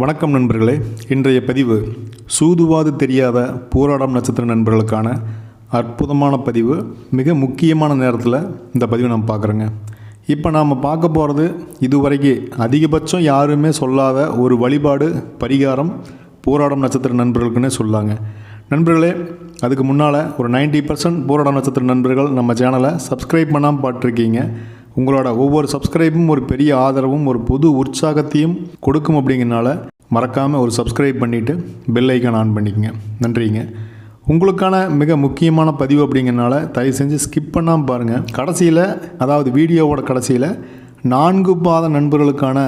வணக்கம் நண்பர்களே. இன்றைய பதிவு சூதுவாது தெரியாத பூராடம் நட்சத்திர நண்பர்களுக்கான அற்புதமான பதிவு. மிக முக்கியமான நேரத்தில் இந்த பதிவை நம்ம பார்க்குறோங்க. இப்போ நாம் பார்க்க போகிறது இதுவரைக்கும் அதிகபட்சம் யாருமே சொல்லாத ஒரு வழிபாடு பரிகாரம் பூராடம் நட்சத்திர நண்பர்களுக்குன்னே சொல்லாங்க. நண்பர்களே அதுக்கு முன்னால் ஒரு 90% பர்சன்ட் பூராடம் நட்சத்திர நண்பர்கள் நம்ம சேனலை சப்ஸ்கிரைப் பண்ணாமல் பார்த்துருக்கீங்க. உங்களோட ஒவ்வொரு சப்ஸ்கிரைபும் ஒரு பெரிய ஆதரவும் ஒரு புது உற்சாகத்தையும் கொடுக்கும் அப்படிங்கிறனால மறக்காமல் ஒரு சப்ஸ்கிரைப் பண்ணிவிட்டு பெல் ஐக்கான் ஆன் பண்ணிக்கங்க. நன்றிங்க. உங்களுக்கான மிக முக்கியமான பதிவு அப்படிங்கிறனால தயவு செஞ்சு ஸ்கிப் பண்ணாமல் பாருங்கள் கடைசியில் அதாவது வீடியோவோட கடைசியில் நான்கு பாத நண்பர்களுக்கான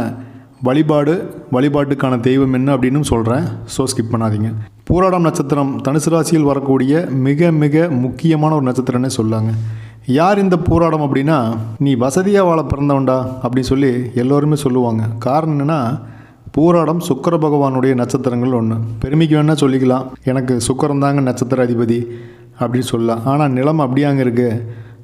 வழிபாடு வழிபாட்டுக்கான தெய்வம் என்ன அப்படின்னு சொல்கிறேன் ஸோ ஸ்கிப் பண்ணாதீங்க. பூராடம் நட்சத்திரம் தனுசு ராசியில் வரக்கூடிய மிக மிக முக்கியமான ஒரு நட்சத்திரம்னே சொல்லாங்க. யார் இந்த போராடம் அப்படின்னா நீ வசதியாக வாழ பிறந்தவன்டா அப்படின்னு சொல்லி எல்லோருமே சொல்லுவாங்க. காரணம் என்னென்னா பூராடம் சுக்கர பகவானுடைய நட்சத்திரங்கள் ஒன்று பெருமைக்கு வேணால் சொல்லிக்கலாம். எனக்கு சுக்கரம் தாங்க நட்சத்திர அதிபதி அப்படின்னு சொல்லலாம். ஆனால் நிலம் அப்படியாங்க இருக்குது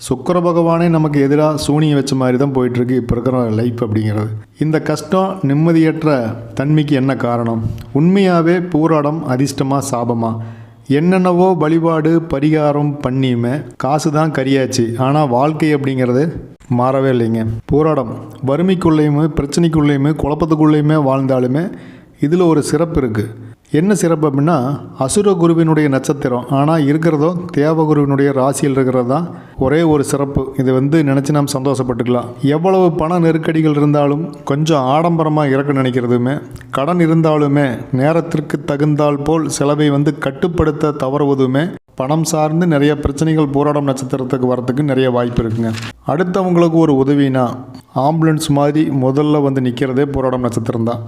சுக்கர பகவானே நமக்கு எதிராக சூனியம் வச்ச மாதிரி தான் போயிட்டுருக்கு இப்போ இருக்கிற லைஃப் அப்படிங்கிறது. இந்த கஷ்டம் நிம்மதியற்ற தன்மைக்கு என்ன காரணம்? உண்மையாகவே பூராடம் அதிர்ஷ்டமாக சாபமாக என்னென்னவோ வழிபாடு பரிகாரம் பண்ணியுமே காசு தான் கரியாச்சு. ஆனால் வாழ்க்கை அப்படிங்கிறது மாறவே இல்லைங்க. போராடம். வறுமைக்குள்ளேயுமே பிரச்சனைக்குள்ளேயுமே குழப்பத்துக்குள்ளேயுமே வாழ்ந்தாலுமே இதில் ஒரு சிறப்பு இருக்குது என்ன சிறப்பு அப்படின்னா அசுரகுருவினுடைய நட்சத்திரம். ஆனால் இருக்கிறதோ தேவகுருவினுடைய ராசியில் இருக்கிறது தான் ஒரே ஒரு சிறப்பு. இது வந்து நினச்சி நாம் சந்தோஷப்பட்டுக்கலாம். எவ்வளவு பண நெருக்கடிகள் இருந்தாலும் கொஞ்சம் ஆடம்பரமாக இறக்க நினைக்கிறதுமே கடன் இருந்தாலுமே நேரத்திற்கு தகுந்தால் போல் செலவை வந்து கட்டுப்படுத்த தவறுவதுமே பணம் சார்ந்து நிறைய பிரச்சனைகள் போராடம் நட்சத்திரத்துக்கு வரத்துக்கு நிறைய வாய்ப்பு இருக்குங்க. அடுத்தவங்களுக்கு ஒரு உதவினா ஆம்புலன்ஸ் மாதிரி முதல்ல வந்து நிற்கிறதே போராடம் நட்சத்திரம் தான்.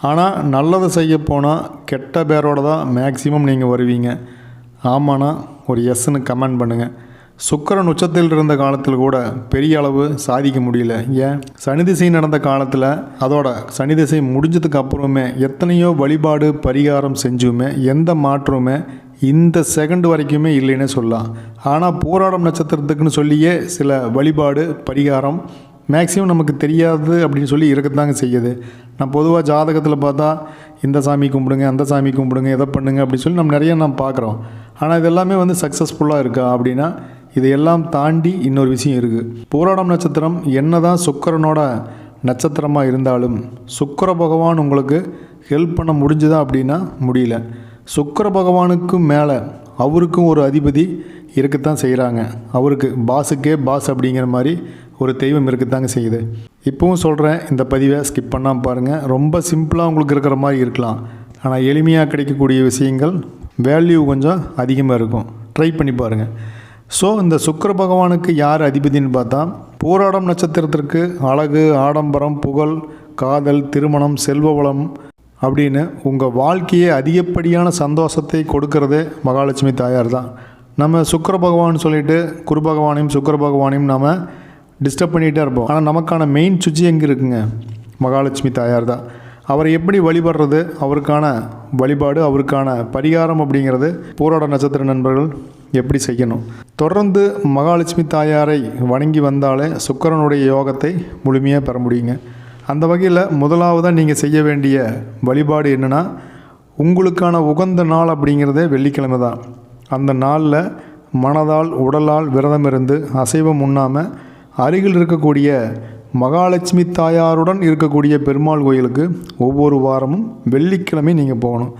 ஆனால் நல்லதை செய்ய போனால் கெட்ட பேரோட தான் மேக்சிமம் நீங்கள் வருவீங்க. ஆமாண்ணா ஒரு எஸ்ன்னு கமெண்ட் பண்ணுங்கள் சுக்கரன் உச்சத்தில் இருந்த காலத்தில் கூட பெரிய அளவு சாதிக்க முடியல. ஏன்? சனி திசை நடந்த காலத்தில் அதோட சனி திசை முடிஞ்சதுக்கு அப்புறமே எத்தனையோ வழிபாடு பரிகாரம் செஞ்சுமே எந்த மாற்றமுமே இந்த செகண்ட் வரைக்குமே இல்லைன்னு சொல்லலாம். ஆனால் போராடம் நட்சத்திரத்துக்குன்னு சொல்லியே சில வழிபாடு பரிகாரம் மேக்ஸிமம் நமக்கு தெரியாது அப்படின்னு சொல்லி இருக்கத்தாங்க செய்யுது. நான் பொதுவாக ஜாதகத்தில் பார்த்தா இந்த சாமி கும்பிடுங்க அந்த சாமி கும்பிடுங்க எதை பண்ணுங்க அப்படின்னு சொல்லி நம்ம நிறைய நம்ம பார்க்குறோம். ஆனால் இது எல்லாமே வந்து சக்ஸஸ்ஃபுல்லாக இருக்கா அப்படின்னா இதையெல்லாம் தாண்டி இன்னொரு விஷயம் இருக்குது போராடம் நட்சத்திரம் என்னதான் சுக்கரனோட நட்சத்திரமாக இருந்தாலும் சுக்கர பகவான் உங்களுக்கு ஹெல்ப் பண்ண முடிஞ்சுதா அப்படின்னா முடியல. சுக்கர பகவானுக்கும் மேலே அவருக்கும் ஒரு அதிபதி இருக்கத்தான் செய்கிறாங்க அவருக்கு பாஸுக்கே பாஸ் அப்படிங்கிற மாதிரி ஒரு தெய்வம் இருக்கத்தாங்க செய்யுது. இப்போவும் சொல்கிறேன் இந்த பதிவை ஸ்கிப் பண்ணாமல் பாருங்கள் ரொம்ப சிம்பிளாக உங்களுக்கு இருக்கிற மாதிரி இருக்கலாம். ஆனால் எளிமையாக கிடைக்கக்கூடிய விஷயங்கள் வேல்யூ கொஞ்சம் அதிகமாக இருக்கும். ட்ரை பண்ணி பாருங்கள் ஸோ இந்த சுக்கர பகவானுக்கு யார் அதிபதின்னு பார்த்தா போராடம் நட்சத்திரத்திற்கு அழகு ஆடம்பரம் புகழ் காதல் திருமணம் செல்வ வளம் அப்படின்னு உங்கள் வாழ்க்கையே அதிகப்படியான சந்தோஷத்தை கொடுக்கறதே மகாலட்சுமி தாயார் தான். நம்ம சுக்கர பகவான் சொல்லிட்டு குரு பகவானையும் சுக்கர பகவானையும் நம்ம டிஸ்டர்ப் பண்ணிகிட்டே இருப்போம். ஆனால் நமக்கான மெயின் சுச்சி எங்கே இருக்குங்க? மகாலட்சுமி தாயார் தான். அவரை எப்படி வழிபடுறது? அவருக்கான வழிபாடு அவருக்கான பரிகாரம் அப்படிங்கிறது போராட நட்சத்திர நண்பர்கள் எப்படி செய்யணும்? தொடர்ந்து மகாலட்சுமி தாயாரை வணங்கி வந்தாலே சுக்கரனுடைய யோகத்தை முழுமையாக பெற முடியுங்க. அந்த வகையில் முதலாவதாக நீங்கள் செய்ய வேண்டிய வழிபாடு என்னென்னா உங்களுக்கான உகந்த நாள் அப்படிங்கிறதே வெள்ளிக்கிழமை தான். அந்த நாளில் மனதால் உடலால் விரதம் இருந்து அசைவம் உண்ணாமல் அருகில் இருக்கக்கூடிய மகாலட்சுமி தாயாருடன் இருக்கக்கூடிய பெருமாள் கோயிலுக்கு ஒவ்வொரு வாரமும் வெள்ளிக்கிழமை நீங்கள் போகணும்.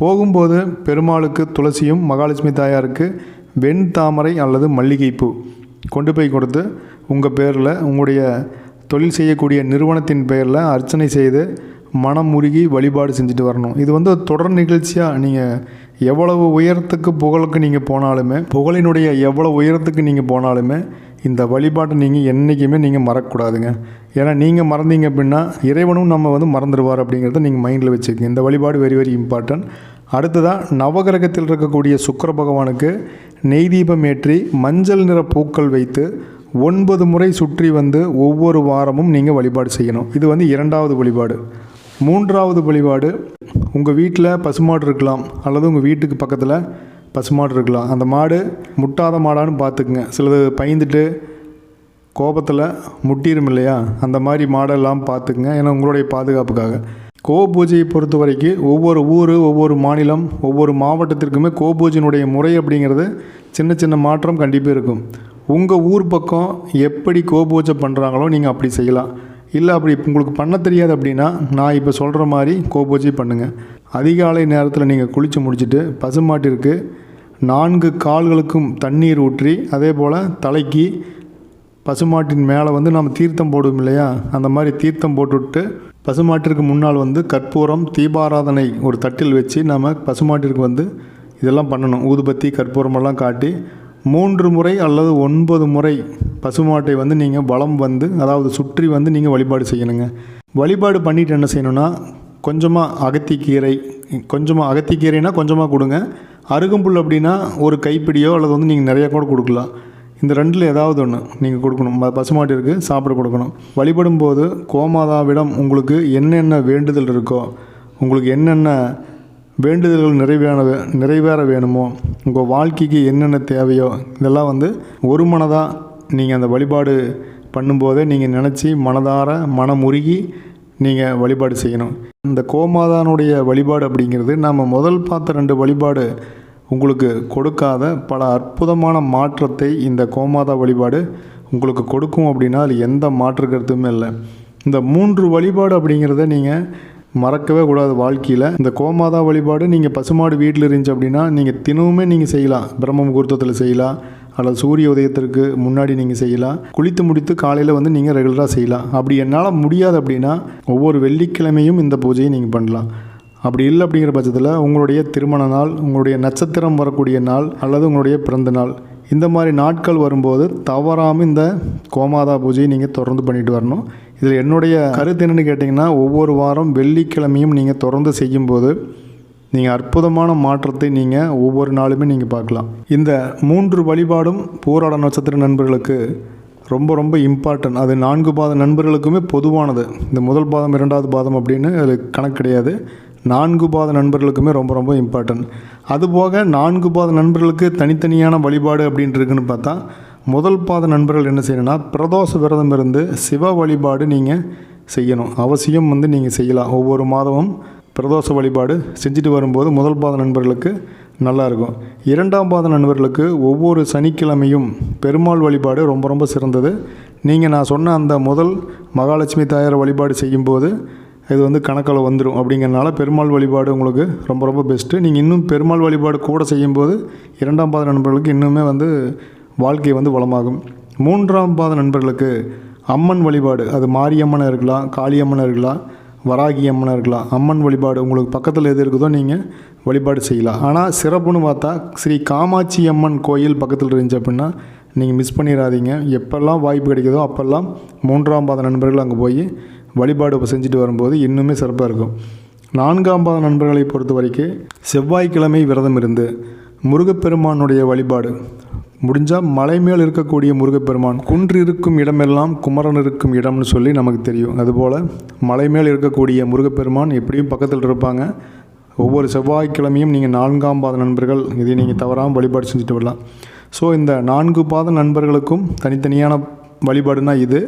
போகும்போது பெருமாளுக்கு துளசியும் மகாலட்சுமி தாயாருக்கு வெண் தாமரை அல்லது மல்லிகைப்பூ கொண்டு போய் கொடுத்து உங்கள் பேரில் உங்களுடைய தொழில் செய்யக்கூடிய நிறுவனத்தின் பெயரில் அர்ச்சனை செய்து மனம் முருகி வழிபாடு செஞ்சுட்டு வரணும். இது வந்து தொடர் நிகழ்ச்சியாக நீங்கள் எவ்வளவு உயரத்துக்கு புகழுக்கு நீங்கள் போனாலுமே புகழினுடைய எவ்வளோ உயரத்துக்கு நீங்கள் போனாலுமே இந்த வழிபாட்டை நீங்கள் என்றைக்குமே நீங்கள் மறக்கக்கூடாதுங்க. ஏன்னா நீங்கள் மறந்தீங்க அப்படின்னா இறைவனும் நம்ம வந்து மறந்துடுவார் அப்படிங்கிறத நீங்கள் மைண்டில் வச்சுக்கோங்க. இந்த வழிபாடு வெரி வெரி இம்பார்ட்டன்ட் அடுத்ததாக நவகிரகத்தில் இருக்கக்கூடிய சுக்கர பகவானுக்கு நெய் தீபம் ஏற்றி மஞ்சள் நிற பூக்கள் வைத்து ஒன்பது முறை சுற்றி வந்து ஒவ்வொரு வாரமும் நீங்கள் வழிபாடு செய்யணும். இது வந்து இரண்டாவது வழிபாடு. மூன்றாவது வழிபாடு உங்கள் வீட்டில் பசுமாடு இருக்கலாம் அல்லது உங்கள் வீட்டுக்கு பக்கத்தில் பசுமாடு இருக்கலாம். அந்த மாடு முட்டாத மாடான்னு பார்த்துக்குங்க சிலது பயந்துட்டு கோபத்தில் முட்டிரும் இல்லையா? அந்த மாதிரி மாடெல்லாம் பார்த்துக்குங்க ஏன்னா உங்களுடைய பாதுகாப்புக்காக. கோ பூஜையை பொறுத்த வரைக்கும் ஒவ்வொரு ஊர் ஒவ்வொரு மாநிலம் ஒவ்வொரு மாவட்டத்திற்குமே கோ பூஜையினுடைய முறை அப்படிங்கிறது சின்ன சின்ன மாற்றம் கண்டிப்பாக இருக்கும். உங்கள் ஊர் பக்கம் எப்படி கோபூஜை பண்ணுறாங்களோ நீங்கள் அப்படி செய்யலாம். இல்லை அப்படி உங்களுக்கு பண்ண தெரியாது அப்படின்னா நான் இப்போ சொல்கிற மாதிரி கோபூஜை பண்ணுங்கள் அதிகாலை நேரத்தில் நீங்கள் குளித்து முடிச்சுட்டு பசுமாட்டிற்கு நான்கு கால்களுக்கும் தண்ணீர் ஊற்றி அதே போல் தலைக்கு பசுமாட்டின் மேலே வந்து நம்ம தீர்த்தம் போடுவோம் இல்லையா? அந்த மாதிரி தீர்த்தம் போட்டுவிட்டு பசுமாட்டிற்கு முன்னால் வந்து கற்பூரம் தீபாராதனை ஒரு தட்டில் வச்சு நம்ம பசுமாட்டிற்கு வந்து இதெல்லாம் பண்ணணும். ஊதுபத்தி கற்பூரமெல்லாம் காட்டி மூன்று முறை அல்லது ஒன்பது முறை பசுமாட்டை வந்து நீங்கள் வளம் வந்து அதாவது சுற்றி வந்து நீங்கள் வழிபாடு செய்யணுங்க. வழிபாடு பண்ணிவிட்டு என்ன செய்யணும்னா கொஞ்சமாக அகத்திக்கீரை கொஞ்சமாக அகத்திக்கீரைனா கொஞ்சமாக கொடுங்க. அருகம்புல் அப்படின்னா ஒரு கைப்பிடியோ அல்லது வந்து நீங்கள் நிறையா கூட கொடுக்கலாம். இந்த ரெண்டில் ஏதாவது ஒன்று நீங்கள் கொடுக்கணும். ம- பசுமாட்டிற்கு சாப்பிட கொடுக்கணும். வழிபடும் போது கோமாதாவிடம் உங்களுக்கு என்னென்ன வேண்டுதல் இருக்கோ உங்களுக்கு என்னென்ன வேண்டுதல்கள் நிறைவேற நிறைவேற வேணுமோ உங்கள் வாழ்க்கைக்கு என்னென்ன தேவையோ இதெல்லாம் வந்து ஒரு மனதாக நீங்கள் அந்த வழிபாடு பண்ணும்போதே நீங்கள் நினச்சி மனதார மனமுருகி நீங்கள் வழிபாடு செய்யணும். இந்த கோமாதானுடைய வழிபாடு அப்படிங்கிறது நம்ம முதல் பார்த்த ரெண்டு வழிபாடு உங்களுக்கு கொடுக்காத பல அற்புதமான மாற்றத்தை இந்த கோமாதா வழிபாடு உங்களுக்கு கொடுக்கும் அப்படின்னா அதில் எந்த மாற்று கருத்துமே இல்லை. இந்த மூன்று வழிபாடு அப்படிங்கிறத நீங்கள் மறக்கவே கூடாது வாழ்க்கையில். இந்த கோமாதா வழிபாடு நீங்கள் பசுமாடு வீட்டில் இருந்துச்சு அப்படின்னா நீங்கள் தினமுமே நீங்கள் செய்யலாம். பிரம்ம முகூர்த்தத்தில் செய்யலாம். அல்லது சூரிய உதயத்திற்கு முன்னாடி நீங்கள் செய்யலாம். குளித்து முடித்து காலையில் வந்து நீங்கள் ரெகுலராக செய்யலாம். அப்படி என்னால் முடியாது அப்படின்னா ஒவ்வொரு வெள்ளிக்கிழமையும் இந்த பூஜையை நீங்கள் பண்ணலாம். அப்படி இல்லை அப்படிங்கிற பட்சத்தில் உங்களுடைய திருமண நாள் உங்களுடைய நட்சத்திரம் வரக்கூடிய நாள் அல்லது உங்களுடைய பிறந்த நாள் இந்த மாதிரி நாட்கள் வரும்போது தவறாமல் இந்த கோமாதா பூஜையை நீங்கள் தொடர்ந்து பண்ணிட்டு வரணும். இதில் என்னுடைய கருத்து என்னென்னு கேட்டிங்கன்னா ஒவ்வொரு வாரம் வெள்ளிக்கிழமையும் நீங்கள் தொடர்ந்து செய்யும்போது நீங்கள் அற்புதமான மாற்றத்தை நீங்கள் ஒவ்வொரு நாளுமே நீங்கள் பார்க்கலாம். இந்த மூன்று வழிபாடும் போராட நட்சத்திர நண்பர்களுக்கு ரொம்ப ரொம்ப இம்பார்ட்டன்ட் அது நான்கு பாத நண்பர்களுக்குமே பொதுவானது. இந்த முதல் பாதம் இரண்டாவது பாதம் அப்படின்னு அது கணக்கு கிடையாது. நான்கு பாத நண்பர்களுக்குமே ரொம்ப ரொம்ப இம்பார்ட்டன்ட் அதுபோக நான்கு பாத நண்பர்களுக்கு தனித்தனியான வழிபாடு அப்படின்ட்டு இருக்குன்னு பார்த்தா முதல் பாத நண்பர்கள் என்ன செய்யணும்னா பிரதோஷ விரதம் இருந்து சிவ வழிபாடு நீங்கள் செய்யணும். அவசியம் வந்து நீங்கள் செய்யலாம். ஒவ்வொரு மாதமும் பிரதோஷ வழிபாடு செஞ்சுட்டு வரும்போது முதல் பாத நண்பர்களுக்கு நல்லாயிருக்கும் இரண்டாம் பாத நண்பர்களுக்கு ஒவ்வொரு சனிக்கிழமையும் பெருமாள் வழிபாடு ரொம்ப ரொம்ப சிறந்தது. நீங்கள் நான் சொன்ன அந்த முதல் மகாலட்சுமி தாயார் வழிபாடு செய்யும்போது இது வந்து கணக்கில் வந்துடும் அப்படிங்கிறனால பெருமாள் வழிபாடு உங்களுக்கு ரொம்ப ரொம்ப பெஸ்ட்டு நீங்கள் இன்னும் பெருமாள் வழிபாடு கூட செய்யும்போது இரண்டாம் பாத நண்பர்களுக்கு இன்னுமே வந்து வாழ்க்கை வந்து வளமாகும். மூன்றாம் பாத நண்பர்களுக்கு அம்மன் வழிபாடு. அது மாரியம்மனாக இருக்கலாம் காளியம்மனாக இருக்கலாம் வராகி அம்மனாக இருக்கலாம். அம்மன் வழிபாடு உங்களுக்கு பக்கத்தில் எது இருக்குதோ நீங்கள் வழிபாடு செய்யலாம். ஆனால் சிறப்புன்னு பார்த்தா ஸ்ரீ காமாட்சி அம்மன் கோயில் பக்கத்தில் இருந்துச்சு அப்படின்னா நீங்கள் மிஸ் பண்ணிடாதீங்க எப்பெல்லாம் வாய்ப்பு கிடைக்குதோ அப்போல்லாம் மூன்றாம் பாத நண்பர்கள் அங்கே போய் வழிபாடு செஞ்சுட்டு வரும்போது இன்னுமே சிறப்பாக இருக்கும். நான்காம் பாத நண்பர்களை பொறுத்த வரைக்கும் செவ்வாய்க்கிழமை விரதம் இருந்து முருகப்பெருமானுடைய வழிபாடு. முடிஞ்சால் மலை மேல் இருக்கக்கூடிய முருகப்பெருமான் குன்று இருக்கும் இடமெல்லாம் குமரன் இருக்கும் இடம்னு சொல்லி நமக்கு தெரியும். அதுபோல் மலை மேல் இருக்கக்கூடிய முருகப்பெருமான் எப்படியும் பக்கத்தில் இருப்பாங்க. ஒவ்வொரு செவ்வாய்க்கிழமையும் நீங்கள் நான்காம் பாத நண்பர்கள் இதை நீங்கள் தவறாமல் வழிபாடு செஞ்சுட்டு வரலாம். ஸோ இந்த நான்கு பாத நண்பர்களுக்கும் தனித்தனியான வழிபாடுனா இது.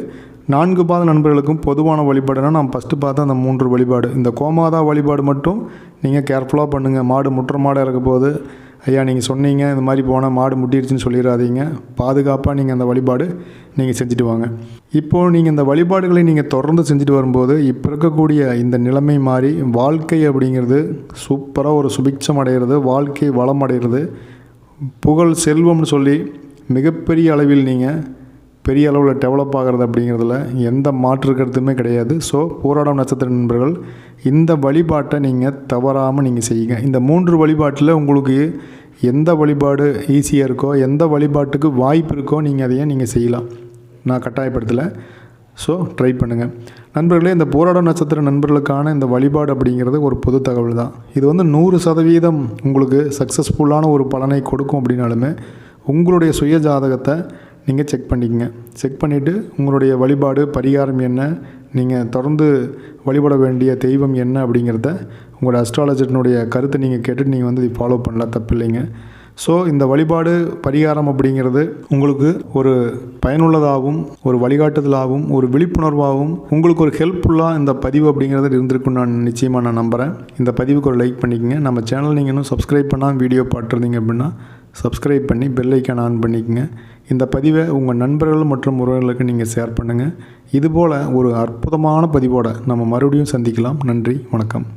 நான்கு பாத நண்பர்களுக்கும் பொதுவான வழிபாடுனா நான் ஃபஸ்ட்டு பார்த்த அந்த மூன்று வழிபாடு. இந்த கோமாதா வழிபாடு மட்டும் நீங்கள் கேர்ஃபுல்லாக பண்ணுங்கள் மாடு முற்ற மாடாக இருக்க போது ஐயா நீங்கள் சொன்னீங்க இந்த மாதிரி போனால் மாடு முட்டிருச்சுன்னு சொல்லிடாதீங்க பாதுகாப்பாக நீங்கள் அந்த வழிபாடு நீங்கள் செஞ்சுட்டு வாங்க. இப்போது நீங்கள் இந்த வழிபாடுகளை நீங்கள் தொடர்ந்து செஞ்சுட்டு வரும்போது இப்போ இருக்கக்கூடிய இந்த நிலைமை மாறி வாழ்க்கை அப்படிங்கிறது சூப்பராக ஒரு சுபிக்ஷம் அடைகிறது வாழ்க்கை வளம் அடைகிறது புகழ் செல்வம்னு சொல்லி மிகப்பெரிய அளவில் நீங்கள் பெரிய அளவில் டெவலப் ஆகிறது அப்படிங்கிறதுல எந்த மாற்று கருத்துமே கிடையாது. ஸோ போராடம் நட்சத்திர நண்பர்கள் இந்த வழிபாட்டை நீங்கள் தவறாமல் நீங்கள் செய்யுங்க. இந்த மூன்று வழிபாட்டில் உங்களுக்கு எந்த வழிபாடு ஈஸியாக இருக்கோ எந்த வழிபாட்டுக்கு வாய்ப்பு இருக்கோ நீங்கள் அதையே நீங்கள் செய்யலாம். நான் கட்டாயப்படுத்தலை. ஸோ ட்ரை பண்ணுங்கள் நண்பர்களே இந்த போராட நட்சத்திர நண்பர்களுக்கான இந்த வழிபாடு அப்படிங்கிறது ஒரு பொது தகவல் தான். இது வந்து நூறு சதவீதம் உங்களுக்கு சக்ஸஸ்ஃபுல்லான ஒரு பலனை கொடுக்கும் அப்படின்னாலுமே உங்களுடைய சுய ஜாதகத்தை நீங்கள் செக் பண்ணிக்கங்க. செக் பண்ணிவிட்டு உங்களுடைய வழிபாடு பரிகாரம் என்ன? நீங்கள் தொடர்ந்து வழிபட வேண்டிய தெய்வம் என்ன அப்படிங்கிறத உங்களோட அஸ்ட்ராலஜர்னுடைய கருத்தை நீங்கள் கேட்டுட்டு நீங்கள் வந்து இதை ஃபாலோ பண்ணலாம். தப்பு இல்லைங்க. ஸோ இந்த வழிபாடு பரிகாரம் அப்படிங்கிறது உங்களுக்கு ஒரு பயனுள்ளதாகவும் ஒரு வழிகாட்டுதலாகவும் ஒரு விழிப்புணர்வாகவும் உங்களுக்கு ஒரு ஹெல்ப்ஃபுல்லாக இந்த பதிவு அப்படிங்கிறது இருந்திருக்கும் நான் நிச்சயமாக நான் நம்புகிறேன் இந்த பதிவுக்கு ஒரு லைக் பண்ணிக்கங்க. நம்ம சேனல் நீங்கள் இன்னும் சப்ஸ்கிரைப் பண்ணால் வீடியோ பார்த்துருந்தீங்க அப்படின்னா சப்ஸ்கிரைப் பண்ணி பெல் ஐக்கான் ஆன் பண்ணிக்கோங்க. இந்த பதிவை உங்கள் நண்பர்கள் மற்றும் உறவுகளுக்கு நீங்கள் ஷேர் பண்ணுங்கள் இதுபோல் ஒரு அற்புதமான பதிவோடு நம்ம மறுபடியும் சந்திக்கலாம். நன்றி வணக்கம்.